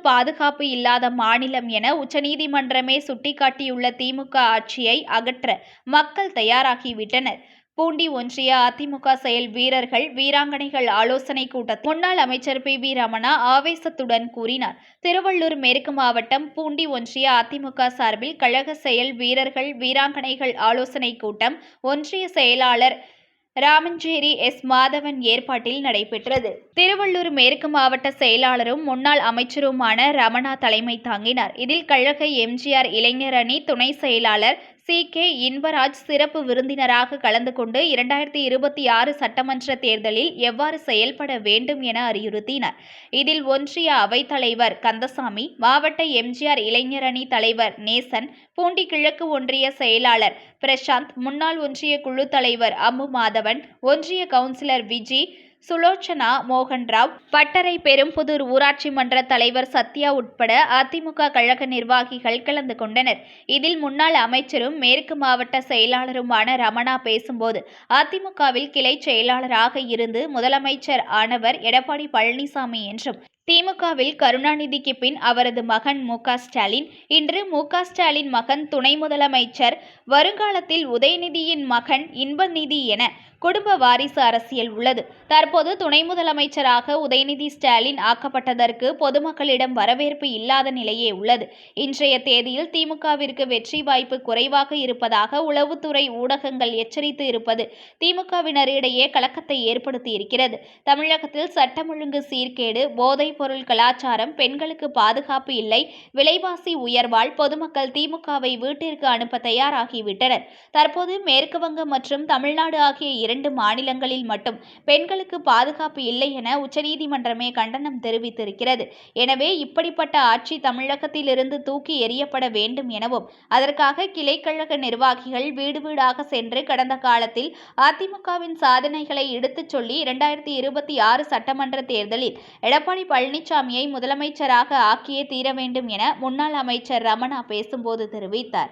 பாதுகாப்பு இல்லாத மாநிலம் என உச்சநீதிமன்றமே சுட்டிக்காட்டியுள்ள திமுக ஆட்சியை அகற்ற மக்கள் தயாராகிவிட்டனர். பூண்டி ஒன்றிய அதிமுக செயல் வீரர்கள் வீராங்கனைகள் ஆலோசனை கூட்டத்தில் முன்னாள் அமைச்சர் பி. வி. ரமணா ஆவேசத்துடன் கூறினார். திருவள்ளூர் மேற்கு மாவட்டம் பூண்டி ஒன்றிய அதிமுக சார்பில் கழக செயல் வீரர்கள் வீராங்கனைகள் ஆலோசனை கூட்டம் ஒன்றிய செயலாளர் ராமஞ்சேரி எஸ். மாதவன் ஏற்பாட்டில் நடைபெற்றது. திருவள்ளூர் மேற்கு மாவட்ட செயலாளரும் முன்னாள் அமைச்சருமான ரமணா தலைமை தாங்கினார். இதில் கழக எம்ஜிஆர் இளைஞர் அணி துணை செயலாளர் சி. கே. இன்பராஜ் சிறப்பு விருந்தினராக கலந்து கொண்டு இரண்டாயிரத்தி இருபத்தி ஆறு சட்டமன்ற தேர்தலில் எவ்வாறு செயல்பட வேண்டும் என அறிவுறுத்தினார். இதில் ஒன்றிய அவைத்தலைவர் கந்தசாமி மாவட்ட எம்ஜிஆர் இளைஞரணி தலைவர் நேசன் பூண்டி கிழக்கு ஒன்றிய செயலாளர் பிரசாந்த் முன்னாள் ஒன்றிய குழு தலைவர் அம்மு மாதவன் ஒன்றிய கவுன்சிலர் விஜி சுலோச்சனா மோகன்ராவ் பட்டறை பெரும்புதூர் ஊராட்சி மன்ற தலைவர் சத்யா உட்பட அதிமுக கழக நிர்வாகிகள் கலந்து கொண்டனர். இதில் முன்னாள் அமைச்சரும் மேற்கு மாவட்ட செயலாளருமான ரமணா பேசும்போது அதிமுகவில் கிளை செயலாளராக இருந்து முதலமைச்சர் ஆனவர் எடப்பாடி பழனிசாமி என்றும் திமுகவில் கருணாநிதிக்கு பின் அவரது மகன் மு ஸ்டாலின் இன்று மு ஸ்டாலின் மகன் துணை முதலமைச்சர் வருங்காலத்தில் உதயநிதியின் மகன் இன்பநிதி என குடும்ப வாரிசு அரசியல் உள்ளது. தற்போது துணை முதலமைச்சராக உதயநிதி ஸ்டாலின் ஆக்கப்பட்டதற்கு பொதுமக்களிடம் வரவேற்பு இல்லாத நிலையே உள்ளது. இன்றைய தேதியில் திமுகவிற்கு வெற்றி வாய்ப்பு குறைவாக இருப்பதாக உளவுத்துறை ஊடகங்கள் எச்சரித்து இருப்பது திமுகவினரிடையே கலக்கத்தை ஏற்படுத்தி இருக்கிறது. தமிழகத்தில் சட்டம் ஒழுங்கு சீர்கேடு போதைப் பொருள் கலாச்சாரம் பெண்களுக்கு பாதுகாப்பு இல்லை விலைவாசி உயர்வால் பொதுமக்கள் திமுகவை வீட்டிற்கு அனுப்ப தயாராகிவிட்டனர். தற்போது மேற்கு வங்கம் மற்றும் தமிழ்நாடு ஆகிய இரண்டு மாநிலங்களில் மட்டும் பெண்களுக்கு பாதுகாப்பு இல்லை என உச்சநீதிமன்றமே கண்டனம் தெரிவித்திருக்கிறது. எனவே இப்படிப்பட்ட ஆட்சி தமிழகத்திலிருந்து தூக்கி எறியப்பட வேண்டும் எனவும் அதற்காக கிளைக்கழக நிர்வாகிகள் வீடு வீடாக சென்று கடந்த காலத்தில் அதிமுகவின் சாதனைகளை எடுத்துச் சொல்லி இரண்டாயிரத்தி இருபத்தி ஆறு சட்டமன்ற தேர்தலில் எடப்பாடி பழனிசாமியை முதலமைச்சராக ஆக்கியே தீர வேண்டும் என முன்னாள் அமைச்சர் ரமணா பேசும்போது தெரிவித்தார்.